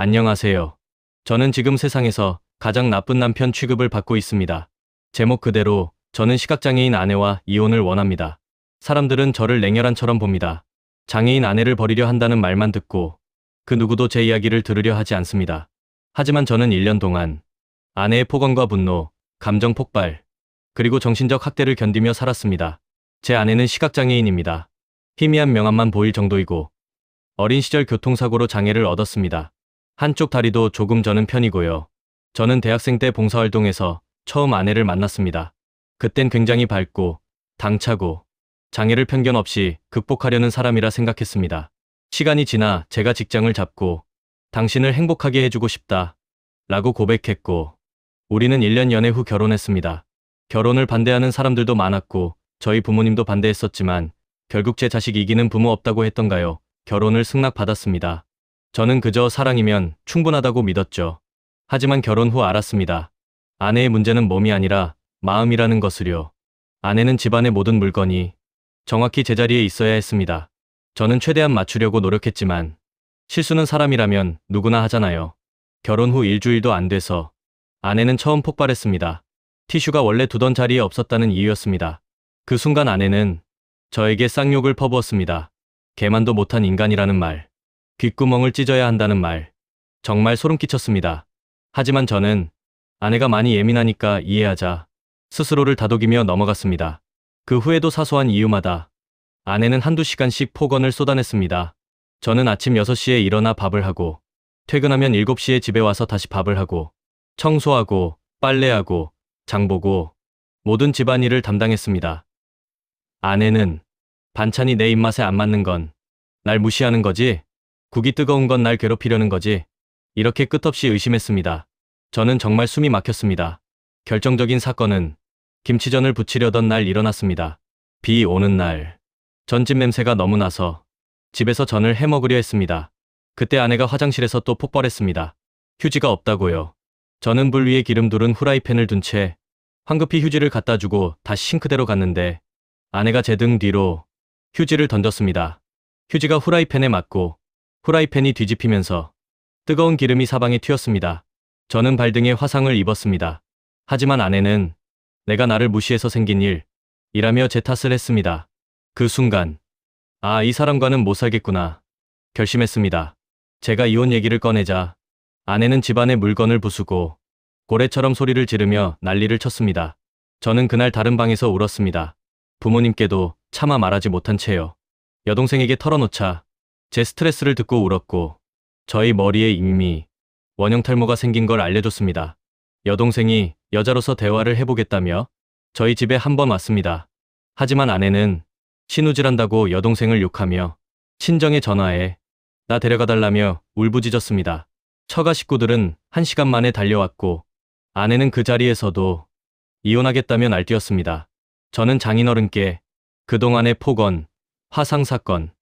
안녕하세요. 저는 지금 세상에서 가장 나쁜 남편 취급을 받고 있습니다. 제목 그대로 저는 시각장애인 아내와 이혼을 원합니다. 사람들은 저를 냉혈한처럼 봅니다. 장애인 아내를 버리려 한다는 말만 듣고 그 누구도 제 이야기를 들으려 하지 않습니다. 하지만 저는 1년 동안 아내의 폭언과 분노, 감정 폭발, 그리고 정신적 학대를 견디며 살았습니다. 제 아내는 시각장애인입니다. 희미한 명암만 보일 정도이고 어린 시절 교통사고로 장애를 얻었습니다. 한쪽 다리도 조금 저는 편이고요. 저는 대학생 때 봉사활동에서 처음 아내를 만났습니다. 그땐 굉장히 밝고 당차고 장애를 편견 없이 극복하려는 사람이라 생각했습니다. 시간이 지나 제가 직장을 잡고 당신을 행복하게 해주고 싶다 라고 고백했고 우리는 1년 연애 후 결혼했습니다. 결혼을 반대하는 사람들도 많았고 저희 부모님도 반대했었지만 결국 제 자식 이기는 부모 없다고 했던가요. 결혼을 승낙받았습니다. 저는 그저 사랑이면 충분하다고 믿었죠. 하지만 결혼 후 알았습니다. 아내의 문제는 몸이 아니라 마음이라는 것을요. 아내는 집안의 모든 물건이 정확히 제자리에 있어야 했습니다. 저는 최대한 맞추려고 노력했지만 실수는 사람이라면 누구나 하잖아요. 결혼 후 일주일도 안 돼서 아내는 처음 폭발했습니다. 티슈가 원래 두던 자리에 없었다는 이유였습니다. 그 순간 아내는 저에게 쌍욕을 퍼부었습니다. 개만도 못한 인간이라는 말, 귓구멍을 찢어야 한다는 말, 정말 소름 끼쳤습니다. 하지만 저는 아내가 많이 예민하니까 이해하자 스스로를 다독이며 넘어갔습니다. 그 후에도 사소한 이유마다 아내는 한두 시간씩 폭언을 쏟아냈습니다. 저는 아침 6시에 일어나 밥을 하고 퇴근하면 7시에 집에 와서 다시 밥을 하고 청소하고 빨래하고 장보고 모든 집안일을 담당했습니다. 아내는 반찬이 내 입맛에 안 맞는 건 날 무시하는 거지? 국이 뜨거운 건 날 괴롭히려는 거지? 이렇게 끝없이 의심했습니다. 저는 정말 숨이 막혔습니다. 결정적인 사건은 김치전을 부치려던 날 일어났습니다. 비 오는 날. 전집 냄새가 너무 나서 집에서 전을 해 먹으려 했습니다. 그때 아내가 화장실에서 또 폭발했습니다. 휴지가 없다고요. 저는 불 위에 기름 두른 후라이팬을 둔 채 황급히 휴지를 갖다 주고 다시 싱크대로 갔는데 아내가 제 등 뒤로 휴지를 던졌습니다. 휴지가 후라이팬에 맞고 후라이팬이 뒤집히면서 뜨거운 기름이 사방에 튀었습니다. 저는 발등에 화상을 입었습니다. 하지만 아내는 내가 나를 무시해서 생긴 일, 이라며 제 탓을 했습니다. 그 순간, 아, 이 사람과는 못 살겠구나. 결심했습니다. 제가 이혼 얘기를 꺼내자 아내는 집안의 물건을 부수고 고래처럼 소리를 지르며 난리를 쳤습니다. 저는 그날 다른 방에서 울었습니다. 부모님께도 차마 말하지 못한 채요. 여동생에게 털어놓자 제 스트레스를 듣고 울었고 저희 머리에 이미 원형 탈모가 생긴 걸 알려줬습니다. 여동생이 여자로서 대화를 해보겠다며 저희 집에 한 번 왔습니다. 하지만 아내는 신우질한다고 여동생을 욕하며 친정에 전화해 나 데려가달라며 울부짖었습니다. 처가 식구들은 한 시간 만에 달려왔고 아내는 그 자리에서도 이혼하겠다며 날뛰었습니다. 저는 장인어른께 그동안의 폭언, 화상 사건,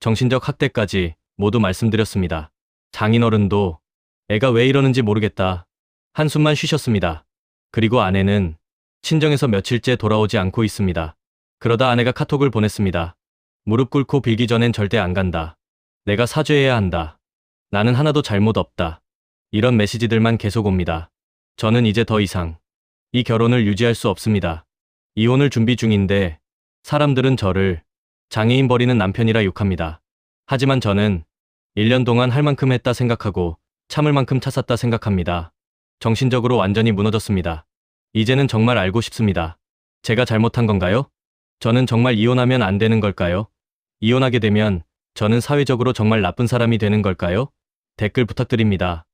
정신적 학대까지 모두 말씀드렸습니다. 장인어른도 애가 왜 이러는지 모르겠다. 한숨만 쉬셨습니다. 그리고 아내는 친정에서 며칠째 돌아오지 않고 있습니다. 그러다 아내가 카톡을 보냈습니다. 무릎 꿇고 빌기 전엔 절대 안 간다. 내가 사죄해야 한다. 나는 하나도 잘못 없다. 이런 메시지들만 계속 옵니다. 저는 이제 더 이상 이 결혼을 유지할 수 없습니다. 이혼을 준비 중인데 사람들은 저를 장애인 버리는 남편이라 욕합니다. 하지만 저는 1년 동안 할 만큼 했다 생각하고 참을 만큼 참았다 생각합니다. 정신적으로 완전히 무너졌습니다. 이제는 정말 알고 싶습니다. 제가 잘못한 건가요? 저는 정말 이혼하면 안 되는 걸까요? 이혼하게 되면 저는 사회적으로 정말 나쁜 사람이 되는 걸까요? 댓글 부탁드립니다.